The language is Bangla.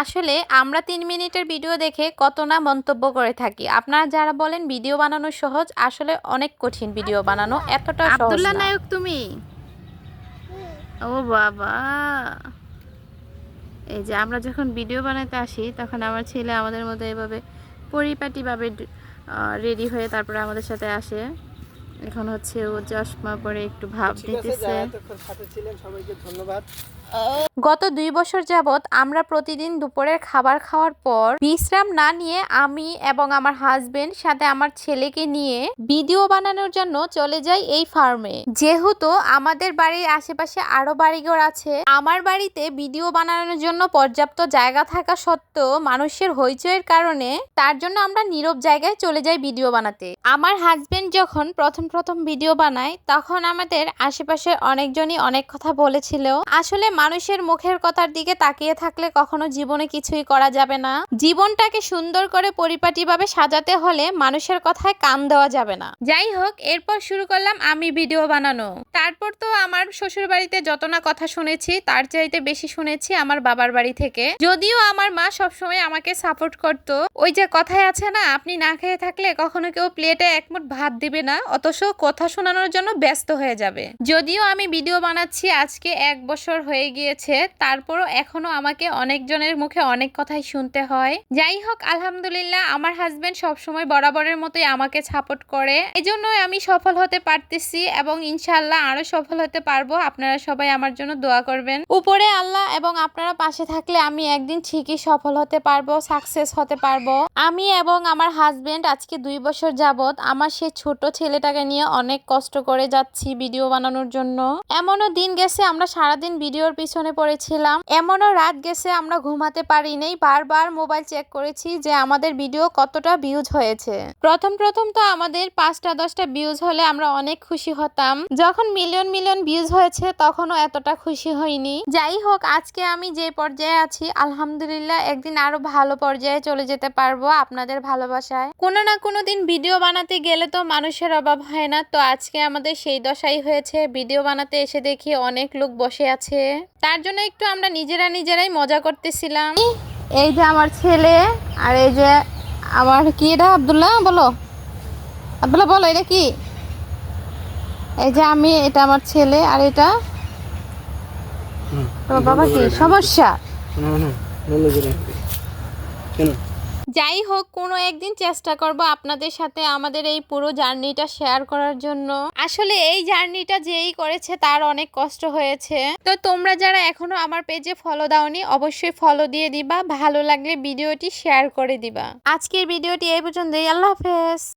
আসলে আমরা তিন মিনিটের ভিডিও দেখে কত না মন্তব্য করে থাকি। আপনারা যারা বলেন ভিডিও বানানো সহজ আসলে অনেক কঠিন ভিডিও বানানো এতটা আব্দুল্লাহ নায়ক তুমি? ও বাবা। এই যে আমরা যখন ভিডিও বানাতে আসি তখন আমার ছেলে আমাদের মধ্যে এভাবে পরিপাটিভাবে রেডি হয়ে তারপরে আমাদের সাথে আসে। এখন হচ্ছে ও চশমা পরে একটু ভাব দিতেছে। যারা এতক্ষণ সাথে ছিলেন সবাইকে ধন্যবাদ। গত দুই বছর যাবৎ আমরা প্রতিদিন দুপুরের খাবার খাওয়ার পর বিশ্রাম না নিয়ে আমি এবং আমার হাজবেন্ড সাথে আমার ছেলেকে নিয়ে ভিডিও বানানোর জন্য চলে যাই এই ফার্মে যেহেতু আমাদের বাড়ির আশেপাশে আরও বাড়িঘর আছে, আমার বাড়িতে ভিডিও বানানোর জন্য পর্যাপ্ত জায়গা থাকা সত্ত্বেও মানুষের হইচইয়ের কারণে তার জন্য আমরা নীরব জায়গায় চলে যাই ভিডিও বানাতে। আমার হাজবেন্ড যখন প্রথম প্রথম ভিডিও বানায়, তখন আমাদের আশেপাশে অনেকজনই অনেক কথা বলেছিল। আসলে মানুষের মুখের কথার দিকে তাকিয়ে থাকলে কখনো জীবনে কিছুই করা যাবে না। জীবনটাকে সুন্দর করে পরিপাটিভাবে সাজাতে হলে মানুষের কথায় কান দেওয়া যাবে না। যাই হোক, এরপর শুরু করলাম আমি ভিডিও বানানো। তারপর তো আমার শ্বশুর বাড়িতে যত না কথা শুনেছি, তার চাইতে বেশি শুনেছি আমার বাবার বাড়ি থেকে। যদিও আমার মা সবসময় আমাকে সাপোর্ট করত। ওই যে কথায় আছে না, আপনি না খেয়ে থাকলে কখনো কেউ প্লেটে একমুট ভাত দিবে না, অথচ কথা শোনানোর জন্য ব্যস্ত হয়ে যাবে। যদিও আমি ভিডিও বানাচ্ছি আজকে এক বছর হয়ে গিয়েছে, তারপরও এখনও আমাকে অনেকজনের মুখে অনেক কথাই শুনতে হয়। যাই হোক, আলহামদুলিল্লাহ, আমার হাজবেন্ড সবসময় বরাবরের মতোই আমাকে সাপোর্ট করে। এজন্যই আমি সফল হতে পারতেছি এবং ইনশাল্লাহ আরও সফল হতে পারব। আপনারা সবাই আমার জন্য দোয়া করবেন। উপরে আল্লাহ এবং আপনারা পাশে থাকলে আমি একদিন ঠিকই সফল হতে পারব সাকসেস হতে পারব। আমি এবং আমার হাজবেন্ড আজকে দুই বছর যাবত আমার সেই ছোট ছেলেটাকে নিয়ে অনেক কষ্ট করে যাচ্ছি ভিডিও বানানোর জন্য। এমনও দিন গেছে, আমরা সারাদিন ভিডিওর পিছনে পড়েছিলাম। এমনও রাত গেছে আমরা ঘুমাতে পারি বারবার মোবাইল চেক করেছি যে আমাদের ভিডিও কতটা ভিউজ হয়েছে। প্রথম প্রথম তো আমাদের পাঁচটা, দশটা ভিউজ হলে আমরা অনেক খুশি হতাম। যখন মিলিয়ন মিলিয়ন ভিউজ হয়েছে তখনও এতটা খুশি হইনি। যাই হোক, আজকে আমি যে পর্যায়ে আছি, আলহামদুলিল্লাহ একদিন আরও ভালো পর্যায়ে চলে যেতে পারব আপনাদের ভালোবাসায়। কোনো না কোনো দিন ভিডিও বানাতে গেলে তো মানুষের অভাব হয় না। তো আজকে আমাদের সেই দশাই হয়েছে। ভিডিও বানাতে এসে দেখি অনেক লোক বসে আছে। তার জন্য একটু আমরা নিজেরা নিজেরাই মজা করতেছিলাম। এই যে আমার ছেলে আর এই যে আমার কি এটা আবদুল্লাহ? বলো। আবদুল্লাহ বলো এটা কি? এই যে আমি এটা আমার ছেলে আর এটা। তোমার বাবা কি? সমস্যা? না না বলো। কেন? যাই হোক, কোনো একদিন চেষ্টা করব আপনাদের সাথে আমাদের এই পুরো জার্নিটা শেয়ার করার জন্য। আসলে এই জার্নিটা যেই করেছে তার অনেক কষ্ট হয়েছে। তো তোমরা যারা এখনও আমার পেজে ফলো দাওনি, অবশ্যই ফলো দিয়ে দিবা। ভালো লাগলে ভিডিওটি শেয়ার করে দিবা। আজকের ভিডিওটি এই পর্যন্তই। আল্লাহ হাফেজ।